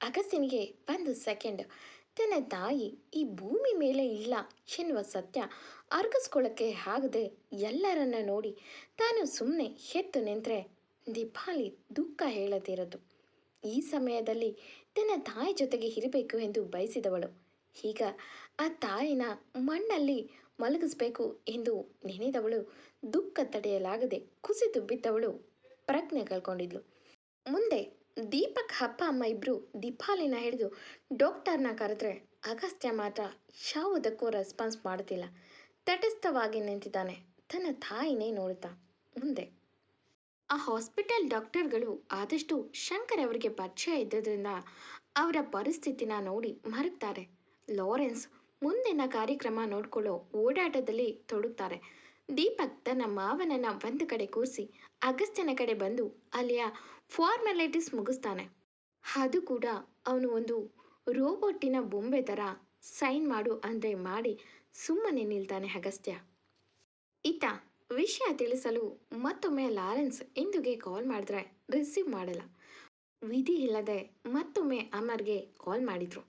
ಅಗಸ್ತಿನಿಗೆ ಒಂದು ಸೆಕೆಂಡ್ ತನ್ನ ತಾಯಿ ಈ ಭೂಮಿ ಮೇಲೆ ಇಲ್ಲ ಎನ್ನುವ ಸತ್ಯ ಅರ್ಗಿಸ್ಕೊಳ್ಳೋಕ್ಕೆ ಆಗದೆ ಎಲ್ಲರನ್ನ ನೋಡಿ ತಾನು ಸುಮ್ಮನೆ ಎದ್ದು ನಿಂತರೆ ದೀಪಾಲಿ ದುಃಖ ಹೇಳದಿರದು. ಈ ಸಮಯದಲ್ಲಿ ತನ್ನ ತಾಯಿ ಜೊತೆಗೆ ಇರಬೇಕು ಎಂದು ಬಯಸಿದವಳು. ಈಗ ಆ ತಾಯಿನ ಮಣ್ಣಲ್ಲಿ ಮಲಗಿಸ್ಬೇಕು ಎಂದು ನೆನೆದವಳು. ದುಃಖ ತಡೆಯಲಾಗದೆ ಕುಸಿದು ಬಿದ್ದವಳು. ಪ್ರಜ್ಞೆ ಕಳ್ಕೊಂಡಿದ್ಲು. ಮುಂದೆ ದೀಪಕ್ ಅಪ್ಪ ಅಮ್ಮ ಇಬ್ರು ದೀಪಾಲಿನ ಹಿಡಿದು ಡಾಕ್ಟರ್ನ ಕರೆದ್ರೆ ಅಗಸ್ತ್ಯ ಮಾತ್ರ ಯಾವುದಕ್ಕೂ ರೆಸ್ಪಾನ್ಸ್ ಮಾಡ್ತಿಲ್ಲ. ತಟಸ್ಥವಾಗಿ ನಿಂತಿದ್ದಾನೆ. ತನ್ನ ತಾಯಿನೇ ನೋಡುತ್ತಾ ಮುಂದೆ. ಆ ಹಾಸ್ಪಿಟಲ್ ಡಾಕ್ಟರ್ಗಳು ಆದಷ್ಟು ಶಂಕರ್ ಅವರಿಗೆ ಪರಿಚಯ ಇದ್ದದ್ರಿಂದ ಅವರ ಪರಿಸ್ಥಿತಿನ ನೋಡಿ ಮರಗ್ತಾರೆ. ಲಾರೆನ್ಸ್ ಮುಂದಿನ ಕಾರ್ಯಕ್ರಮ ನೋಡ್ಕೊಳ್ಳೋ ಓಡಾಟದಲ್ಲಿ ತೊಡಗ್ತಾರೆ. ದೀಪಕ್ ತನ್ನ ಮಾವನನ್ನ ಒಂದು ಕಡೆ ಕೂರಿಸಿ ಅಗಸ್ತ್ಯನ ಕಡೆ ಬಂದು ಅಲ್ಲಿಯ ಫಾರ್ಮಾಲಿಟೀಸ್ ಮುಗಿಸ್ತಾನೆ. ಅದು ಕೂಡ ಅವನು ಒಂದು ರೋಬೋಟಿನ ಬೊಂಬೆ ಥರ ಸೈನ್ ಮಾಡು ಅಂದರೆ ಮಾಡಿ ಸುಮ್ಮನೆ ನಿಲ್ತಾನೆ ಅಗಸ್ತ್ಯ. ಇತ್ತ ವಿಷಯ ತಿಳಿಸಲು ಮತ್ತೊಮ್ಮೆ ಲಾರೆನ್ಸ್ ಇಂದುಗೆ ಕಾಲ್ ಮಾಡಿದ್ರೆ ರಿಸೀವ್ ಮಾಡಲ್ಲ. ವಿಧಿ ಇಲ್ಲದೆ ಮತ್ತೊಮ್ಮೆ ಅಮರ್ಗೆ ಕಾಲ್ ಮಾಡಿದರು.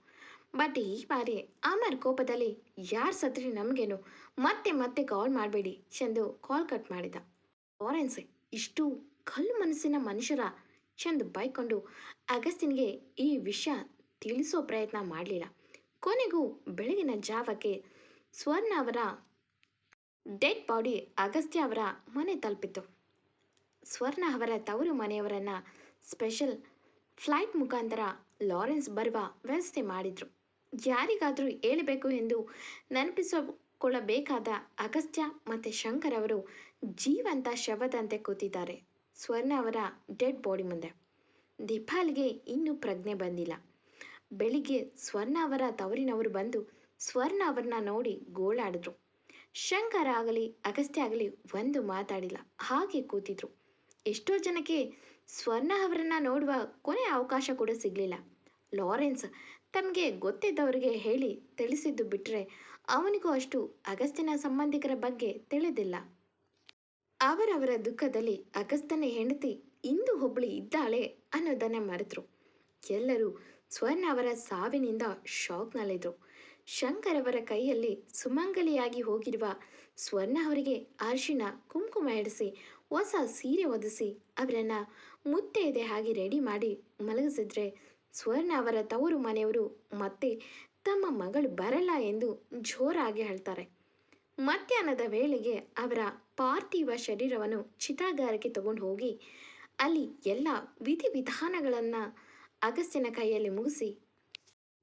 ಬಟ್ ಈ ಬಾರಿ ಅಮರ್ ಕೋಪದಲ್ಲಿ ಯಾರು ಸತ್ರಿ ನಮಗೇನು ಮತ್ತೆ ಮತ್ತೆ ಕಾಲ್ ಮಾಡಬೇಡಿ ಚೆಂದು ಕಾಲ್ ಕಟ್ ಮಾಡಿದ. ಲಾರೆನ್ಸ್ ಇಷ್ಟು ಕಲ್ಲು ಮನಸ್ಸಿನ ಮನುಷ್ಯರ ಚೆಂದು ಬೈಕೊಂಡು ಅಗಸ್ತಿನ್ಗೆ ಈ ವಿಷಯ ತಿಳಿಸೋ ಪ್ರಯತ್ನ ಮಾಡಲಿಲ್ಲ. ಕೊನೆಗೂ ಬೆಳಗಿನ ಜಾವಕ್ಕೆ ಸ್ವರ್ಣ ಅವರ ಡೆಡ್ ಬಾಡಿ ಅಗಸ್ತ್ಯ ಅವರ ಮನೆ ತಲುಪಿತು ಸ್ವರ್ಣ ಅವರ ತವರು ಮನೆಯವರನ್ನ ಸ್ಪೆಷಲ್ ಫ್ಲೈಟ್ ಮುಖಾಂತರ ಲಾರೆನ್ಸ್ ಬರುವ ವ್ಯವಸ್ಥೆ ಮಾಡಿದ್ರು. ಯಾರಿಗಾದರೂ ಹೇಳಬೇಕು ಎಂದು ನೆನಪಿಸಿಕೊಳ್ಳಬೇಕಾದ ಅಗಸ್ತ್ಯ ಮತ್ತು ಶಂಕರ್ ಅವರು ಜೀವಂತ ಶವದಂತೆ ಕೂತಿದ್ದಾರೆ. ಸ್ವರ್ಣ ಅವರ ಡೆಡ್ ಬಾಡಿ ಮುಂದೆ. ದೀಪಾಲಿಗೆ ಇನ್ನೂ ಪ್ರಜ್ಞೆ ಬಂದಿಲ್ಲ. ಬೆಳಿಗ್ಗೆ ಸ್ವರ್ಣ ಅವರ ತವರಿನವರು ಬಂದು ಸ್ವರ್ಣ ಅವರನ್ನ ನೋಡಿ ಗೋಳಾಡಿದ್ರು. ಶಂಕರ ಆಗಲಿ, ಅಗಸ್ತ್ಯ ಆಗಲಿ ಒಂದು ಮಾತಾಡಿಲ್ಲ. ಹಾಗೆ ಕೂತಿದ್ರು. ಎಷ್ಟೋ ಜನಕ್ಕೆ ಸ್ವರ್ಣ ಅವರನ್ನ ನೋಡುವ ಕೊನೆ ಅವಕಾಶ ಕೂಡ ಸಿಗಲಿಲ್ಲ. ಲಾರೆನ್ಸ್ ತಮಗೆ ಗೊತ್ತಿದ್ದವರಿಗೆ ಹೇಳಿ ತಿಳಿಸಿದ್ದು ಬಿಟ್ಟರೆ ಅವನಿಗೂ ಅಷ್ಟು ಅಗಸ್ತ್ಯನ ಸಂಬಂಧಿಕರ ಬಗ್ಗೆ ತಿಳಿದಿಲ್ಲ. ಅವರವರ ದುಃಖದಲ್ಲಿ ಅಗಸ್ತನ ಹೆಂಡತಿ ಇಂದು ಒಬ್ಬಳು ಇದ್ದಾಳೆ ಅನ್ನೋದನ್ನ ಮರೆತರು. ಎಲ್ಲರೂ ಸ್ವರ್ಣ ಅವರ ಸಾವಿನಿಂದ ಶಾಕ್ನಲ್ಲಿದ್ದರು ಶಂಕರ್ ಅವರ ಕೈಯಲ್ಲಿ ಸುಮಂಗಲಿಯಾಗಿ ಹೋಗಿರುವ ಸ್ವರ್ಣ ಅವರಿಗೆ ಅರ್ಶಿನ ಕುಂಕುಮ ಇಡಿಸಿ, ಹೊಸ ಸೀರೆ ಒದಿಸಿ ಅವರನ್ನ ಮುತ್ತೈದೆ ಹಾಗೆ ರೆಡಿ ಮಾಡಿ ಮಲಗಿಸಿದ್ರೆ ಸ್ವರ್ಣ ಅವರ ತವರು ಮನೆಯವರು ಮತ್ತೆ ತಮ್ಮ ಮಗಳು ಬರಲ್ಲ ಎಂದು ಜೋರಾಗಿ ಹೇಳ್ತಾರೆ. ಮಧ್ಯಾಹ್ನದ ವೇಳೆಗೆ ಅವರ ಪಾರ್ಥಿವ ಶರೀರವನ್ನು ಚಿತಾಗಾರಕ್ಕೆ ತಗೊಂಡು ಹೋಗಿ ಅಲ್ಲಿ ಎಲ್ಲ ವಿಧಿವಿಧಾನಗಳನ್ನು ಅಗಸ್ತ್ಯನ ಕೈಯಲ್ಲಿ ಮುಗಿಸಿ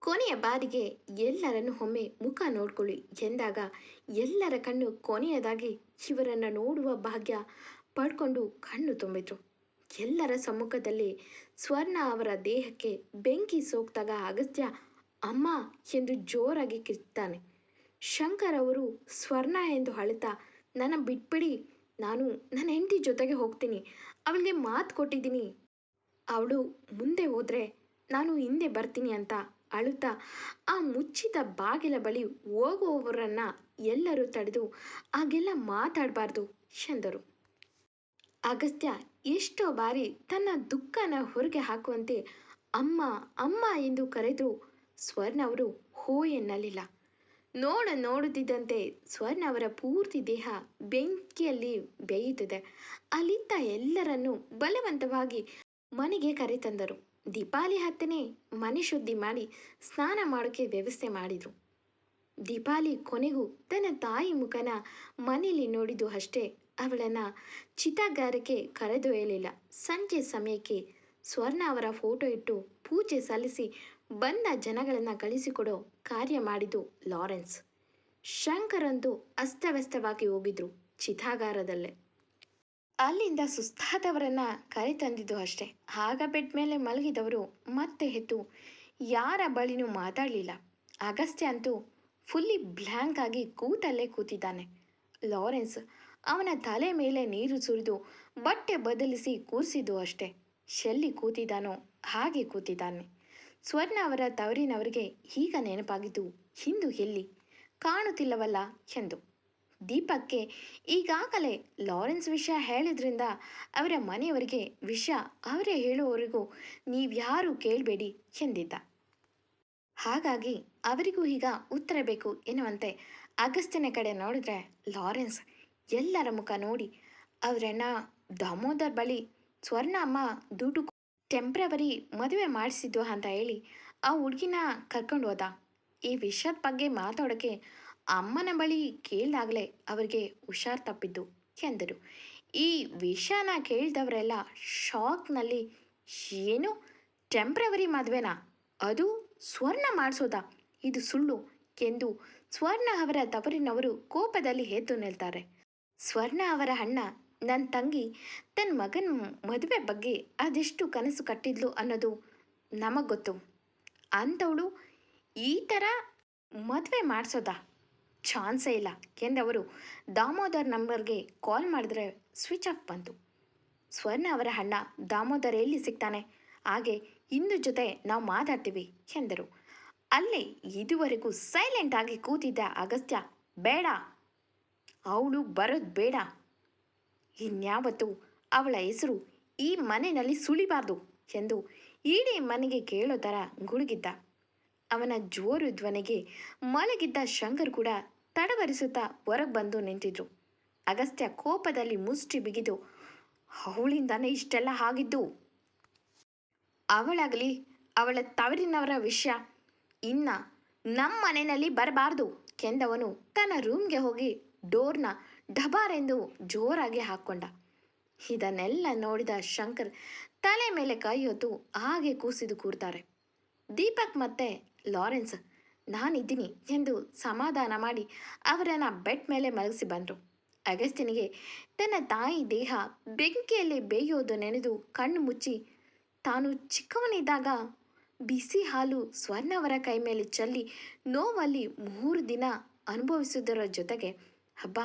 ಕೊನೆಯ ಬಾರಿಗೆ ಎಲ್ಲರನ್ನು ಒಮ್ಮೆ ಮುಖ ನೋಡ್ಕೊಳ್ಳಿ ಎಂದಾಗ ಎಲ್ಲರ ಕಣ್ಣು ಕೊನೆಯದಾಗಿ ಇವರನ್ನು ನೋಡುವ ಭಾಗ್ಯ ಪಡ್ಕೊಂಡು ಕಣ್ಣು ತುಂಬಿದ್ರು ಎಲ್ಲರ ಸಮ್ಮುಖದಲ್ಲಿ ಸ್ವರ್ಣ ಅವರ ದೇಹಕ್ಕೆ ಬೆಂಕಿ ಸೋಕ್ತಾಗ ಅಗಸ್ತ್ಯ, ಅಮ್ಮ ಎಂದು ಜೋರಾಗಿ ಕಿರ್ತಾನೆ ಶಂಕರ್ ಅವರು ಸ್ವರ್ಣ ಎಂದು ಅಳುತ್ತಾ ನನ್ನ ಬಿಟ್ಬಿಡಿ. ನಾನು ನನ್ನ ಹೆಂಡತಿ ಜೊತೆಗೆ ಹೋಗ್ತೀನಿ. ಅವಳಿಗೆ ಮಾತು ಕೊಟ್ಟಿದ್ದೀನಿ. ಅವಳು ಮುಂದೆ ಹೋದರೆ ನಾನು ಹಿಂದೆ ಬರ್ತೀನಿ ಅಂತ ಅಳುತ್ತಾ ಆ ಮುಚ್ಚಿದ ಬಾಗಿಲ ಬಳಿ ಹೋಗುವವರನ್ನು ಎಲ್ಲರೂ ತಡೆದು ಹಾಗೆಲ್ಲ ಮಾತಾಡಬಾರ್ದು ಎಂದರು ಅಗಸ್ತ್ಯ ಎಷ್ಟೋ ಬಾರಿ ತನ್ನ ದುಃಖನ ಹೊರಗೆ ಹಾಕುವಂತೆ ಅಮ್ಮ ಅಮ್ಮ ಎಂದು ಕರೆದರೂ ಸ್ವರ್ಣ ಅವರು ಹೋ ಎನ್ನಲಿಲ್ಲ. ನೋಡ ನೋಡುತ್ತಿದ್ದಂತೆ ಸ್ವರ್ಣ ಅವರ ಪೂರ್ತಿ ದೇಹ ಬೆಂಕಿಯಲ್ಲಿ ಬೇಯುತ್ತದೆ. ಅಲ್ಲಿದ್ದ ಎಲ್ಲರನ್ನೂ ಬಲವಂತವಾಗಿ ಮನೆಗೆ ಕರೆತಂದರು. ದೀಪಾಲಿ ಹತ್ತನೇ ಮನೆ ಶುದ್ಧಿ ಮಾಡಿ ಸ್ನಾನ ಮಾಡೋಕ್ಕೆ ವ್ಯವಸ್ಥೆ ಮಾಡಿದರು. ದೀಪಾಲಿ ಕೊನೆಗೂ ತನ್ನ ತಾಯಿ ಮುಖನ ಮನೆಯಲ್ಲಿ ನೋಡಿದ್ದು ಅಷ್ಟೇ. ಅವಳನ್ನು ಚಿತಾಗಾರಕ್ಕೆ ಕರೆದೊಯ್ಯಲಿಲ್ಲ. ಸಂಜೆ ಸಮಯಕ್ಕೆ ಸ್ವರ್ಣ ಅವರ ಫೋಟೋ ಇಟ್ಟು ಪೂಜೆ ಸಲ್ಲಿಸಿ ಬಂದ ಜನಗಳನ್ನು ಗಳಿಸಿಕೊಡೋ ಕಾರ್ಯ ಮಾಡಿದ್ದು ಲಾರೆನ್ಸ್. ಶಂಕರಂದು ಅಸ್ತವ್ಯಸ್ತವಾಗಿ ಹೋಗಿದ್ರು ಚಿತಾಗಾರದಲ್ಲೇ. ಅಲ್ಲಿಂದ ಸುಸ್ತಾದವರನ್ನ ಕರೆತಂದಿದ್ದು ಅಷ್ಟೇ. ಆಗ ಬೆಡ್ ಮೇಲೆ ಮಲಗಿದವರು ಮತ್ತೆ ಹೆತ್ತು ಯಾರ ಬಳಿನೂ ಮಾತಾಡಲಿಲ್ಲ. ಅಗಸ್ತ್ಯ ಅಂತೂ ಫುಲ್ಲಿ ಬ್ಲ್ಯಾಂಕ್ ಆಗಿ ಕೂತಲ್ಲೇ ಕೂತಿದ್ದಾನೆ. ಲಾರೆನ್ಸ್ ಅವನ ತಲೆ ಮೇಲೆ ನೀರು ಸುರಿದು ಬಟ್ಟೆ ಬದಲಿಸಿ ಕೂರಿಸಿದ್ದು ಅಷ್ಟೇ. ಶೆಲ್ಲಿ ಕೂತಿದ್ದಾನೋ ಹಾಗೆ ಕೂತಿದ್ದಾನೆ. ಸ್ವರ್ಣ ಅವರ ತವರಿನವರಿಗೆ ಈಗ ನೆನಪಾಗಿದ್ದು, ಹಿಂದು ಎಲ್ಲಿ? ಕಾಣುತ್ತಿಲ್ಲವಲ್ಲ? ಎಂದು. ದೀಪಕ್ಕೆ ಈಗಾಗಲೇ ಲಾರೆನ್ಸ್ ವಿಷಯ ಹೇಳಿದ್ರಿಂದ ಅವರ ಮನೆಯವರಿಗೆ ವಿಷಯ ಅವರೇ ಹೇಳುವವರೆಗೂ ನೀವ್ಯಾರೂ ಕೇಳಬೇಡಿ ಎಂದಿದ್ದ. ಹಾಗಾಗಿ ಅವರಿಗೂ ಈಗ ಉತ್ತರ ಬೇಕು ಎನ್ನುವಂತೆ ಅಗಸ್ತ್ಯನ ಕಡೆ ನೋಡಿದ್ರೆ ಲಾರೆನ್ಸ್ ಎಲ್ಲರ ಮುಖ ನೋಡಿ, ಅವರನ್ನ ದಾಮೋದರ್ ಬಳಿ ಸ್ವರ್ಣ ಅಮ್ಮ ದುಡ್ಡು ಟೆಂಪ್ರವರಿ ಮದುವೆ ಮಾಡಿಸಿದ್ದು ಅಂತ ಹೇಳಿ ಆ ಹುಡುಗಿನ ಕರ್ಕೊಂಡು ಹೋದ. ಈ ವಿಷಯದ ಬಗ್ಗೆ ಮಾತಾಡೋಕ್ಕೆ ಅಮ್ಮನ ಬಳಿ ಕೇಳಿದಾಗಲೇ ಅವರಿಗೆ ಹುಷಾರ್ ತಪ್ಪಿದ್ದು ಎಂದರು. ಈ ವಿಷಯನ ಕೇಳಿದವರೆಲ್ಲ ಶಾಕ್ನಲ್ಲಿ, ಏನು? ಟೆಂಪ್ರವರಿ ಮದುವೆನಾ? ಅದು ಸ್ವರ್ಣ ಮಾಡಿಸೋದಾ? ಇದು ಸುಳ್ಳು ಎಂದು ಸ್ವರ್ಣ ಅವರ ತವರಿನವರು ಕೋಪದಲ್ಲಿ ಎದ್ದು ನಿಲ್ತಾರೆ. ಸ್ವರ್ಣ ಅವರ ಅಣ್ಣ ನನ್ನ ತಂಗಿ ತನ್ನ ಮಗನ ಮದುವೆ ಬಗ್ಗೆ ಅದೆಷ್ಟು ಕನಸು ಕಟ್ಟಿದ್ಲು ಅನ್ನೋದು ನಮಗೆ ಗೊತ್ತು. ಅಂಥವಳು ಈ ಥರ ಮದುವೆ ಮಾಡಿಸೋದಾ? ಚಾನ್ಸೇ ಇಲ್ಲ. ಎಂದವರು ದಾಮೋದರ್ ನಂಬರ್ಗೆ ಕಾಲ್ ಮಾಡಿದ್ರೆ ಸ್ವಿಚ್ ಆಫ್ ಬಂತು. ಸ್ವರ್ಣ ಅವರ ಅಣ್ಣ ದಾಮೋದರ್ ಎಲ್ಲಿ ಸಿಗ್ತಾನೆ? ಹಾಗೆ ಇಂದು ಜೊತೆ ನಾವು ಮಾತಾಡ್ತೀವಿ ಎಂದರು. ಅಲ್ಲೇ ಇದುವರೆಗೂ ಸೈಲೆಂಟ್ ಆಗಿ ಕೂತಿದ್ದ ಅಗಸ್ತ್ಯ, ಬೇಡ. ಅವಳು ಬರೋದು ಬೇಡ. ಇನ್ಯಾವತ್ತು ಅವಳ ಹೆಸರು ಈ ಮನೆಯಲ್ಲಿ ಸುಳಿಬಾರ್ದು ಎಂದು ಇಡೀ ಮನೆಗೆ ಕೇಳೋ ಥರ ಗುಡುಗಿದ್ದ. ಅವನ ಜೋರು ಧ್ವನಿಗೆ ಮಲಗಿದ್ದ ಶಂಕರ್ ಕೂಡ ತಡವರಿಸುತ್ತಾ ಹೊರಗೆ ಬಂದು ನಿಂತಿದ್ರು. ಅಗಸ್ತ್ಯ ಕೋಪದಲ್ಲಿ ಮುಷ್ಟಿ ಬಿಗಿದು, ಅವಳಿಂದಾನೇ ಇಷ್ಟೆಲ್ಲ ಆಗಿದ್ದು? ಅವಳಾಗಲಿ, ಅವಳ ತವರಿನವರ ವಿಷಯ. ಇನ್ನ ನಮ್ಮ ಮನೆಯಲ್ಲಿ ಬರಬಾರ್ದು, ಕೆಂದವನು ತನ್ನ ರೂಮ್ಗೆ ಹೋಗಿ ಡೋರ್ನ ಡಬಾರೆಂದು ಜೋರಾಗಿ ಹಾಕ್ಕೊಂಡ ಇದನ್ನೆಲ್ಲ ನೋಡಿದ ಶಂಕರ್ ತಲೆ ಮೇಲೆ ಕೈಯೊತ್ತು ಹಾಗೆ ಕೂಸಿದು ಕೂರ್ತಾರೆ. ದೀಪಕ್ ಮತ್ತೆ ಲಾರೆನ್ಸ್, ನಾನಿದ್ದೀನಿ ಎಂದು ಸಮಾಧಾನ ಮಾಡಿ ಅವರನ್ನು ಬೆಡ್ ಮೇಲೆ ಮಲಗಿಸಿ ಬಂದರು. ಅಗಸ್ತಿನಿಗೆ ತನ್ನ ತಾಯಿ ದೇಹ ಬೆಂಕಿಯಲ್ಲಿ ಬೇಯೋದು ನೆನೆದು ಕಣ್ಣು ಮುಚ್ಚಿ, ತಾನು ಚಿಕ್ಕವನಿದ್ದಾಗ ಬಿಸಿ ಹಾಲು ಸ್ವರ್ಣವರ ಕೈ ಮೇಲೆ ಚೆಲ್ಲಿ ನೋವಲ್ಲಿ ಮೂರು ದಿನ ಅನುಭವಿಸುವುದರ ಜೊತೆಗೆ ಹಬ್ಬ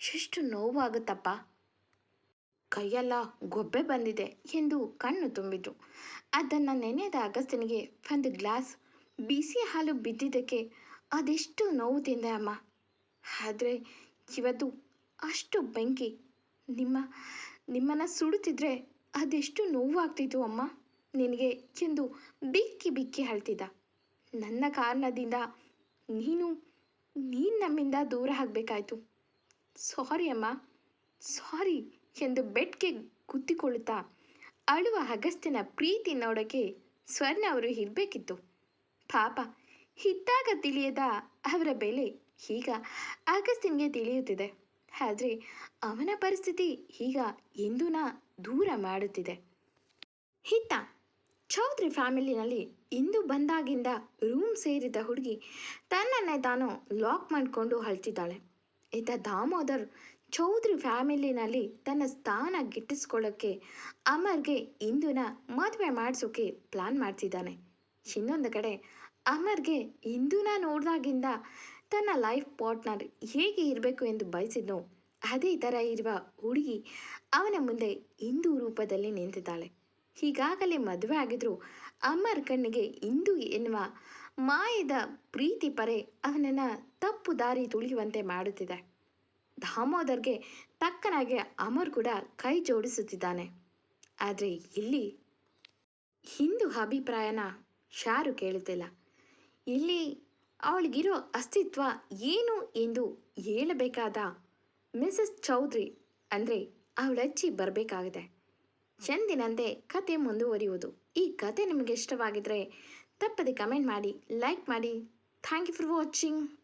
ಎಷ್ಟು ನೋವಾಗುತ್ತಪ್ಪ. ಕೈಯೆಲ್ಲ ಗೊಬ್ಬೆ ಬಂದಿದೆ ಎಂದು ಕಣ್ಣು ತುಂಬಿದ್ರು ಅದನ್ನು ನೆನೆದ ಅಗಸ್ತ್ಯನಿಗೆ ಒಂದು ಗ್ಲಾಸ್ ಬಿಸಿ ಹಾಲು ಬಿದ್ದಿದ್ದಕ್ಕೆ ಅದೆಷ್ಟು ನೋವು ತಿಂದೆ ಅಮ್ಮ. ಆದರೆ ಇವತ್ತು ಅಷ್ಟು ಬೆಂಕಿ, ನಿಮ್ಮ, ನಿಮ್ಮನ್ನು ಸುಡುತ್ತಿದ್ರೆ ಅದೆಷ್ಟು ನೋವಾಗ್ತಿತ್ತು ಅಮ್ಮ. ನಿನಗೆ ಎಂದು ಬಿಕ್ಕಿ ಬಿಕ್ಕಿ ಅಳ್ತಿದ್ದ. ನನ್ನ ಕಾರಣದಿಂದ ನೀನು ನೀನು ನಮ್ಮಿಂದ ದೂರ ಆಗಬೇಕಾಯ್ತು. ಸಾರಿ ಅಮ್ಮ, ಸಾರಿ ಎಂದು ಬೆಡ್ಗೆ ಕುತ್ತಿಕೊಳ್ಳುತ್ತಾ ಅಳುವ ಅಗಸ್ತ್ಯನ ಪ್ರೀತಿ ನೋಡೋಕೆ ಸ್ವರ್ಣ ಅವರು ಇರಬೇಕಿತ್ತು. ಪಾಪ, ಇದ್ದಾಗ ತಿಳಿಯದ ಅವರ ಬೆಲೆ ಈಗ ಅಗಸ್ತ್ಯನಿಗೆ ತಿಳಿಯುತ್ತಿದೆ. ಆದರೆ ಅವನ ಪರಿಸ್ಥಿತಿ ಈಗ ಎಂದೂನ ದೂರ ಮಾಡುತ್ತಿದೆ. ಹಿತ್ತ ಚೌಧರಿ ಫ್ಯಾಮಿಲಿನಲ್ಲಿ ಇಂದು ಬಂದಾಗಿಂದ ರೂಮ್ ಸೇರಿದ ಹುಡುಗಿ ತನ್ನನ್ನೇ ತಾನು ಲಾಕ್ ಮಾಡಿಕೊಂಡು ಅಳ್ತಿದ್ದಾಳೆ. ಇತ್ತ ದಾಮೋದರ್ ಚೌಧರಿ ಫ್ಯಾಮಿಲಿನಲ್ಲಿ ತನ್ನ ಸ್ಥಾನ ಗಿಟ್ಟಿಸ್ಕೊಳ್ಳೋಕ್ಕೆ ಅಮರ್ಗೆ ಇಂದುನ ಮದುವೆ ಮಾಡಿಸೋಕೆ ಪ್ಲಾನ್ ಮಾಡ್ತಿದ್ದಾನೆ. ಇನ್ನೊಂದು ಕಡೆ ಅಮರ್ಗೆ ಇಂದುನ ನೋಡಿದಾಗಿಂದ ತನ್ನ ಲೈಫ್ ಪಾರ್ಟ್ನರ್ ಹೇಗೆ ಇರಬೇಕು ಎಂದು ಬಯಸಿದ್ನೋ, ಅದೇ ಥರ ಇರುವ ಹುಡುಗಿ ಅವನ ಮುಂದೆ ಇಂದು ರೂಪದಲ್ಲಿ ನಿಂತಿದ್ದಾಳೆ. ಈಗಾಗಲೇ ಮದುವೆ ಆಗಿದ್ರು. ಅಮರ್ ಕಣ್ಣಿಗೆ ಇಂದು ಎನ್ನುವ ಮಾಯದ ಪ್ರೀತಿ ಪರೆ ಅವನನ್ನು ತಪ್ಪು ದಾರಿ ತುಳಿಯುವಂತೆ ಮಾಡುತ್ತಿದೆ. ದಾಮೋದರ್ಗೆ ತಕ್ಕನಾಗೆ ಅಮರ್ ಕೂಡ ಕೈ ಜೋಡಿಸುತ್ತಿದ್ದಾನೆ. ಆದರೆ ಇಲ್ಲಿ ಹಿಂದು ಅಭಿಪ್ರಾಯನ ಶಾರು ಕೇಳುತ್ತಿಲ್ಲ. ಇಲ್ಲಿ ಅವಳಿಗಿರೋ ಅಸ್ತಿತ್ವ ಏನು ಎಂದು ಹೇಳಬೇಕಾದ ಮಿಸಸ್ ಚೌಧರಿ ಅಂದರೆ ಅವಳಚ್ಚಿ ಬರಬೇಕಾಗಿದೆ. ಎಂದಿನಂತೆ ಕತೆ ಮುಂದುವರಿಯುವುದು. ಈ ಕತೆ ನಿಮಗೆ ಇಷ್ಟವಾಗಿದ್ದರೆ ತಪ್ಪದೆ ಕಮೆಂಟ್ ಮಾಡಿ, ಲೈಕ್ ಮಾಡಿ. Thank you for watching.